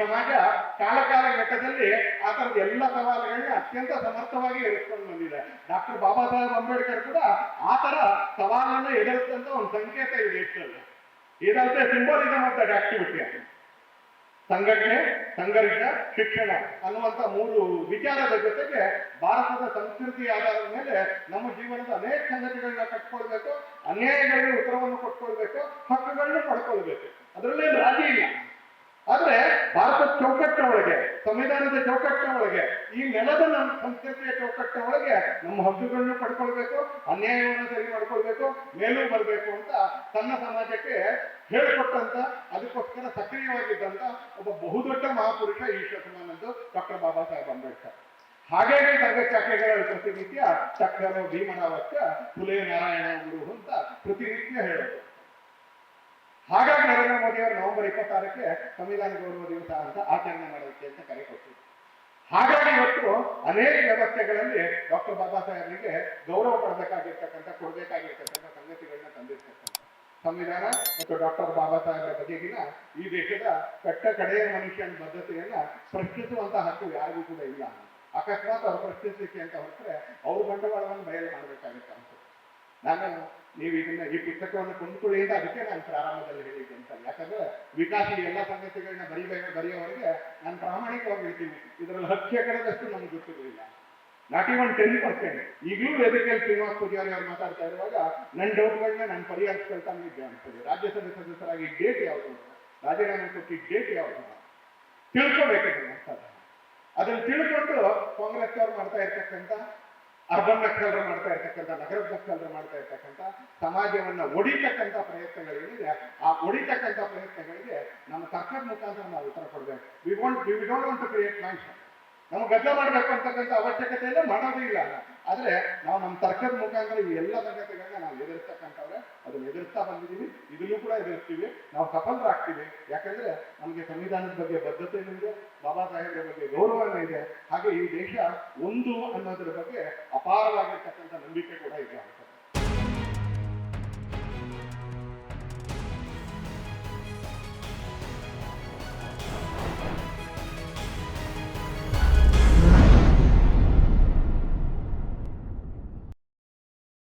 ಸಮಾಜ ಕಾಲಕಾಲ ಕಾಲ ಘಟ್ಟದಲ್ಲಿ ಆ ಥರದ ಎಲ್ಲ ಸವಾಲುಗಳನ್ನ ಅತ್ಯಂತ ಸಮರ್ಥವಾಗಿ ಎದುರಿಸ್ಕೊಂಡು ಬಂದಿದೆ. ಡಾಕ್ಟರ್ ಬಾಬಾ ಸಾಹೇಬ್ ಅಂಬೇಡ್ಕರ್ ಕೂಡ ಆ ಥರ ಸವಾಲನ್ನ ಎದುರಿಸಿದಂತ ಒಂದು ಸಂಕೇತ ಇದೆ ಇಷ್ಟಲ್ಲ ಇದಲ್ಲದೆ ಸಿಂಬಲಿಸಮ್ ಆಫ್ ದಟ್ ಆಕ್ಟಿವಿಟಿ ಸಂಘಟನೆ, ಸಂಘರ್ಷ, ಶಿಕ್ಷಣ ಅನ್ನುವಂತ ಮೂರು ವಿಚಾರದ ಜೊತೆಗೆ ಭಾರತದ ಸಂಸ್ಕೃತಿ ಆಧಾರದ ಮೇಲೆ ನಮ್ಮ ಜೀವನದ ಅನೇಕ ಸಂಗತಿಗಳನ್ನ ಕಟ್ಕೊಳ್ಬೇಕು, ಅನ್ಯಾಯಗಳಿಗೆ ಉತ್ತರವನ್ನು ಕೊಟ್ಕೊಳ್ಬೇಕು ಹಕ್ಕುಗಳನ್ನ ಪಡ್ಕೊಳ್ಬೇಕು ಅದರಲ್ಲೇನು ರಾಜಿ ಇಲ್ಲ ಆದ್ರೆ ಭಾರತದ ಚೌಕಟ್ಟಿನ ಒಳಗೆ ಸಂವಿಧಾನದ ಚೌಕಟ್ಟ ಒಳಗೆ, ಈ ನೆಲದ ನಮ್ಮ ಸಂಸ್ಕೃತಿಯ ಚೌಕಟ್ಟ ಒಳಗೆ ನಮ್ಮ ಹಕ್ಕುಗಳನ್ನು ಪಡ್ಕೊಳ್ಬೇಕು, ಅನ್ಯಾಯವನ್ನು ಸರಿ ಮಾಡ್ಕೊಳ್ಬೇಕು, ಮೇಲೂ ಬರಬೇಕು ಅಂತ ತನ್ನ ಸಮಾಜಕ್ಕೆ ಹೇಳಿಕೊಟ್ಟಂತ, ಅದಕ್ಕೋಸ್ಕರ ಸಕ್ರಿಯವಾಗಿದ್ದಂತ ಒಬ್ಬ ಬಹುದೊಡ್ಡ ಮಹಾಪುರುಷ ಈ ಸಮಾನಂದು ಡಾಕ್ಟರ್ ಬಾಬಾ ಸಾಹೇಬ್ ಅಂಬೇಡ್ಕರ್. ಹಾಗಾಗಿ ಚಕ್ರಗಳ ಪ್ರತಿನಿತ್ಯ ಚಕ್ರರು ಭೀಮನಾವಕ್ಕ ಫುಲೆ ನಾರಾಯಣ ಗುರು ಅಂತ ಪ್ರತಿನಿತ್ಯ ಹೇಳೋದು. ಹಾಗಾಗಿ ನರೇಂದ್ರ ಮೋದಿ ನವೆಂಬರ್ ಇಪ್ಪತ್ತಾರಕ್ಕೆ ಸಂವಿಧಾನ ಗೌರವ ದಿವಸ ಅಂತ ಆಚರಣೆ ಮಾಡೋದಕ್ಕೆ ಅಂತ ಕರೆ ಕೊಟ್ಟರು ಹಾಗಾಗಿ ಇವತ್ತು ಅನೇಕ ವ್ಯವಸ್ಥೆಗಳಲ್ಲಿ ಡಾಕ್ಟರ್ ಬಾಬಾ ಸಾಹೇಬರಿಗೆ ಗೌರವ ಪಡಬೇಕಾಗಿರ್ತಕ್ಕಂಥ ಕೊಡಬೇಕಾಗಿರ್ತಕ್ಕಂಥ ಸಂಗತಿಗಳನ್ನ ತಂದಿರ್ತಕ್ಕಂಥ ಸಂವಿಧಾನ ಮತ್ತು ಡಾಕ್ಟರ್ ಬಾಬಾ ಸಾಹೇಬರ ಬಗೆಗಿನ ಈ ದೇಶದ ಕಟ್ಟ ಕಡೆಯ ಮನುಷ್ಯನ ಬದ್ಧತೆಯನ್ನ ಪ್ರಶ್ನಿಸುವಂತಹ ಹಕ್ಕು ಯಾರಿಗೂ ಕೂಡ ಇಲ್ಲ. ಅಕಸ್ಮಾತ್ ಅವರು ಪ್ರಶ್ನಿಸಲಿಕ್ಕೆ ಅಂತ ಹೊರಟ್ರೆ ಅವ್ರ ಬಂಡವಾಳವನ್ನು ಬಯಲು ಮಾಡಬೇಕಾಗುತ್ತೆ ನಾನು ನೀವು ಇದನ್ನ ಈ ಪುಸ್ತಕವನ್ನು ಕೊಂಡ್ಕೊಳ್ಳಿ ಅಂತ ಅದಕ್ಕೆ ನಾನು ಪ್ರಾರಂಭದಲ್ಲಿ ಹೇಳಿದ್ದೆ ಅಂತ. ಯಾಕಂದ್ರೆ ವಿಕಾಸ ಈ ಎಲ್ಲ ಸಂಗತಿಗಳನ್ನ ಬರೀಬೇಕು ಬರೆಯೋವರೆಗೆ ನಾನು ಪ್ರಾಮಾಣಿಕವಾಗಿ ಹೇಳ್ತೀನಿ. ಇದರಲ್ಲಿ ಹತ್ತು ಎಕರೆದಷ್ಟು ನಮ್ಗೆ ಗೊತ್ತಿರಲಿಲ್ಲ. ನಾಟ್ ಇವನ್ ಟೆನ್ ಪರ್ಸೆಂಟ್ ಈಗಲೂ ವೇದಿಕೆಯಲ್ಲಿ ಶ್ರೀನಿವಾಸ್ ಪೂಜಾರಿ ಅವ್ರು ಮಾತಾಡ್ತಾ ಇರುವಾಗ ನನ್ನ ಡೌಟ್ಗಳನ್ನ ನಾನು ಪರಿಹರಿಸ್ಕೊಳ್ತಾ ಇದ್ದೆ ಅಂತ ರಾಜ್ಯಸಭೆ ಸದಸ್ಯರಾಗಿ ಡೇಟ್ ಯಾವುದು ರಾಜೀನಾಮೆ ಕೊಟ್ಟಿದ್ದ ಡೇಟ್ ಯಾವುದು ತಿಳ್ಕೊಬೇಕು ಇದನ್ನ ಅದನ್ನ ತಿಳ್ಕೊಂಡು ಕಾಂಗ್ರೆಸ್ ಅವ್ರು ಮಾಡ್ತಾ ಇರ್ತಕ್ಕಂಥ ಅರ್ಬನ್ ನಕ್ಸಲರು ಮಾಡ್ತಾ ಇರ್ತಕ್ಕಂಥ ನಗರದ ನಕ್ಸಲರು ಮಾಡ್ತಾ ಇರ್ತಕ್ಕಂಥ ಸಮಾಜವನ್ನ ಒಡಿತಕ್ಕಂಥ ಪ್ರಯತ್ನಗಳೇನಿದೆ ಆ ಒಡಿತಕ್ಕಂಥ ಪ್ರಯತ್ನಗಳಿಗೆ ನಮ್ಮ ಸರ್ಕಾರದ ಮುಖಾಂತರ ನಾವು ಉತ್ತರ ಕೊಡಬೇಕು. We want we don't want to create noise ನಾವು ಗದ್ದ ಮಾಡಬೇಕು ಅಂತಕ್ಕಂಥ ಅವಶ್ಯಕತೆಯಲ್ಲ ಮಾಡೋದೇ ಇಲ್ಲ ಆದ್ರೆ ನಾವು ನಮ್ಮ ತರ್ಕದ ಮುಖಾಂತರ ಈ ಎಲ್ಲ ಸಂಗತಿಗಳನ್ನ ನಾವು ಎದುರಿಸ್ತಕ್ಕಂಥವ್ರೆ ಅದನ್ನ ಎದುರಿಸ್ತಾ ಬಂದಿದ್ದೀವಿ ಇದನ್ನು ಕೂಡ ಎದುರಿಸ್ತೀವಿ. ನಾವು ಸಫಲರಾಗ್ತೀವಿ. ಯಾಕಂದ್ರೆ ನಮಗೆ ಸಂವಿಧಾನದ ಬಗ್ಗೆ ಬದ್ಧತೆ ಇದೆ, ಬಾಬಾ ಸಾಹೇಬ್ರ ಬಗ್ಗೆ ಗೌರವ ಇದೆ. ಹಾಗೆ ಈ ದೇಶ ಒಂದು ಅನ್ನೋದ್ರ ಬಗ್ಗೆ ಅಪಾರವಾಗಿರ್ತಕ್ಕಂಥ ನಂಬಿಕೆ ಕೂಡ ಇದೆ